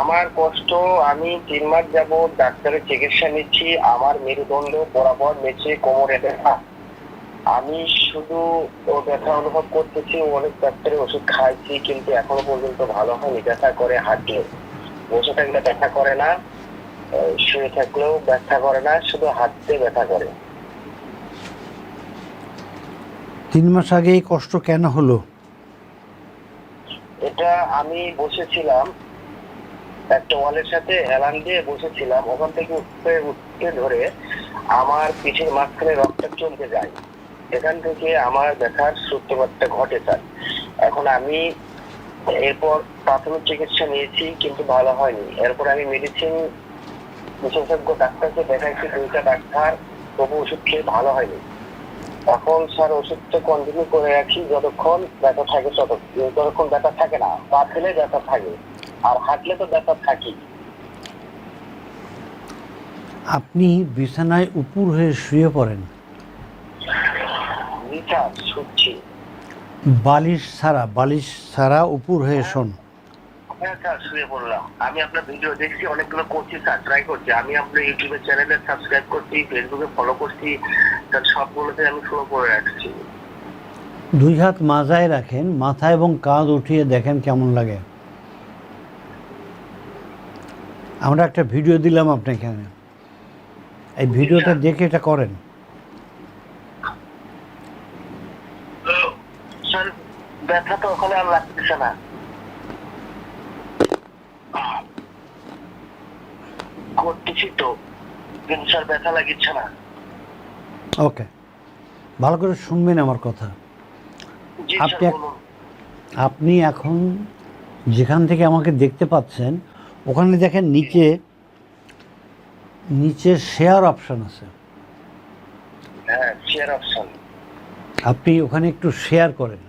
আমার কষ্ট আমি তিন মাস যাবত ডাক্তারের চিকিৎসা নিচ্ছি আমার মেরুদণ্ড বরাবর নিচে কোমরে ব্যথা। আমি শুধু ও ব্যথা অনুভব করতেছি অনেক ডাক্তারের ওষুধ খাইছি কিন্তু এখনও পর্যন্ত ভালো হয়নি ব্যথা করে হাঁটলে বসে থাকলে ব্যথা করে না শুয়ে থাকলেও ব্যথা করে না শুধু হাঁটতে ব্যথা করে। তিন মাস আগে এই কষ্ট কেন হলো? এটা আমি বসেছিলাম একটা ওয়ালের সাথে হেলান দিয়ে বসেছিলাম। ওখান থেকে উঠতে উঠতে ধরে আমার পিঠের মাঝখানে রক্ত চলতে যায়। এখান থেকে আমার ব্যথার সূত্রপাতটা ঘটে যায় এখন আমি এরপর প্রাথমিক চিকিৎসা নিয়েছি, কিন্তু ভালো হয়নি। এরপর আমি মেডিসিন বিশেষজ্ঞ ডাক্তারকে দেখাইছি, দুইটা ডাক্তার তবু ওষুধ খেয়ে ভালো হয়নি। এখন স্যার ওষুধটা কন্টিনিউ করে রাখি, যতক্ষণ ব্যথা থাকে তত যতক্ষণ ব্যথা থাকে না, পা ফেলে ব্যথা থাকে। আর হাঁটলে তো ব্যথা থাকি আপনি বিছানায় উপর হয়ে শুয়ে পড়েন। বালিশ ছাড়া বালিশ ছাড়া উপর হয়ে শোন। শুয়ে পড়লাম। আমি আপনার ভিডিও দেখছি অনেকগুলো করছি স্যার ট্রাই করছি। আমি আপনার ইউটিউবের চ্যানেলে সাবস্ক্রাইব করছি ফেসবুকে ফলো করছি স্যার সবগুলোতে আমি ফলো করে রাখছি দুই হাত মাজায় রাখেন মাথা এবং কাঁধ উঠিয়ে দেখেন কেমন লাগে। আমরা একটা ভিডিও দিলাম আপনাকে এখানে এই ভিডিওটা দেখে এটা করেন। ব্যথা তো ওখানে আর লাগতেছে না। করতেছি তো কিন্তু স্যার ব্যথা লাগিচ্ছে না। ওকে। ভালো করে শুনবেন আমার কথা। আপনি আপনি এখন যেখান থেকে আমাকে দেখতে পাচ্ছেন ওখানে দেখেন নিচে নিচে শেয়ার অপশন আছে। হ্যাঁ আপনি ওখানে একটু শেয়ার করেন।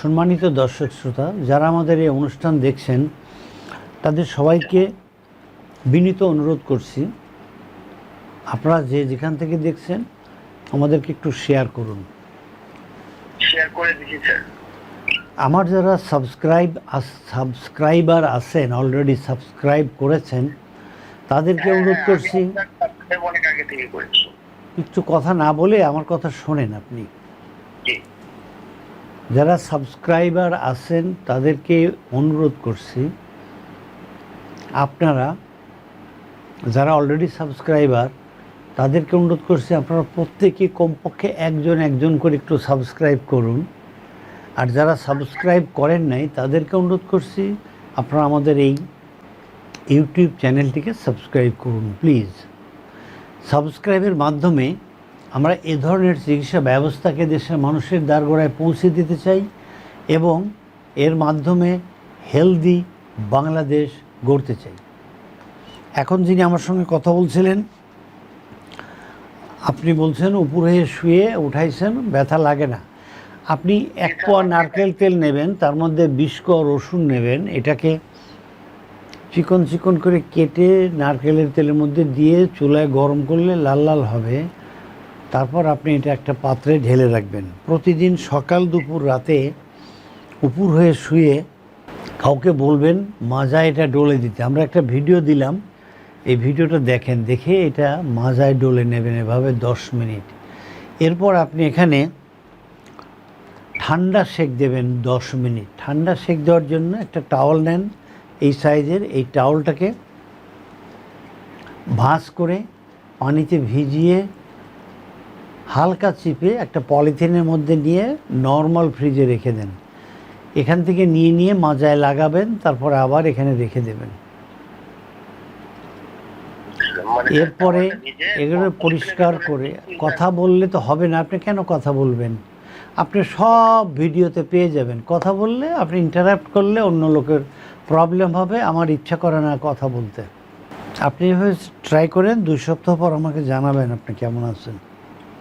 সম্মানিত দর্শক শ্রোতা যারা আমাদের এই অনুষ্ঠান দেখছেন তাদের সবাইকে বিনীত অনুরোধ করছি আপনারা যে যেখান থেকে দেখছেন আমাদেরকে একটু শেয়ার করুন। শেয়ার করে দিচ্ছি স্যার আমার যারা সাবস্ক্রাইব সাবস্ক্রাইবার আছেন অলরেডি সাবস্ক্রাইব করেছেন তাদেরকে অনুরোধ করছি হ্যাঁ, থেকে করেছি একটু কথা না বলে আমার কথা শোনেন আপনি। যারা সাবস্ক্রাইবার আছেন তাদেরকে অনুরোধ করছি আপনারা যারা অলরেডি সাবস্ক্রাইবার তাদেরকে অনুরোধ করছি আপনারা প্রত্যেকে কমপক্ষে একজন একজন করে একটু সাবস্ক্রাইব করুন। আর যারা সাবস্ক্রাইব করেন নাই, তাদেরকে অনুরোধ করছি, আপনারা আমাদের এই ইউটিউব চ্যানেলটিকে সাবস্ক্রাইব করুন, প্লিজ। সাবস্ক্রাইবের মাধ্যমে আমরা এ ধরনের চিকিৎসা ব্যবস্থাকে দেশের মানুষের দ্বারগোড়ায় পৌঁছে দিতে চাই এবং এর মাধ্যমে হেলদি বাংলাদেশ গড়তে চাই। এখন যিনি আমার সঙ্গে কথা বলছিলেন, আপনি বলছেন, উপরে শুয়ে উঠাইছেন, ব্যথা লাগে না। আপনি এক পোয়া নারকেল তেল নেবেন, তার মধ্যে বিশ কোয়া রসুন নেবেন, এটাকে চিকন চিকন করে কেটে নারকেলের তেলের মধ্যে দিয়ে চুলায় গরম করলে লাল লাল হবে। তারপর আপনি এটা একটা পাত্রে ঢেলে রাখবেন। প্রতিদিন সকাল দুপুর রাতে উপুর হয়ে শুয়ে কাউকে বলবেন, মাজা এটা ডলে দিতে। আমরা একটা ভিডিও দিলাম, এই ভিডিওটা দেখেন, দেখে এটা মাজায় ডলে নেবেন এভাবে দশ মিনিট। এরপর আপনি এখানে ঠান্ডা সেক দেবেন দশ মিনিট। ঠান্ডা সেক দেওয়ার জন্য একটা টাওয়াল নেন এই সাইজের এই টাওয়ালটাকে ভাঁজ করে পানিতে ভিজিয়ে হালকা চিপে একটা পলিথিনের মধ্যে নিয়ে নর্মাল ফ্রিজে রেখে দেন। এখান থেকে নিয়ে নিয়ে মাজায় লাগাবেন তারপরে আবার এখানে রেখে দেবেন। মানে এরপরে এগুলো পরিষ্কার পরিষ্কার করে করে কথা বললে তো হবে না আপনি কেন কথা বলবেন? আপনি সব ভিডিওতে পেয়ে যাবেন। কথা বললে, আপনি ইন্টারাপ্ট করলে অন্য লোকের প্রবলেম হবে, আমার ইচ্ছা করে না কথা বলতে। আপনি এভাবে ট্রাই করেন, দুই সপ্তাহ পর আমাকে জানাবেন আপনি কেমন আছেন।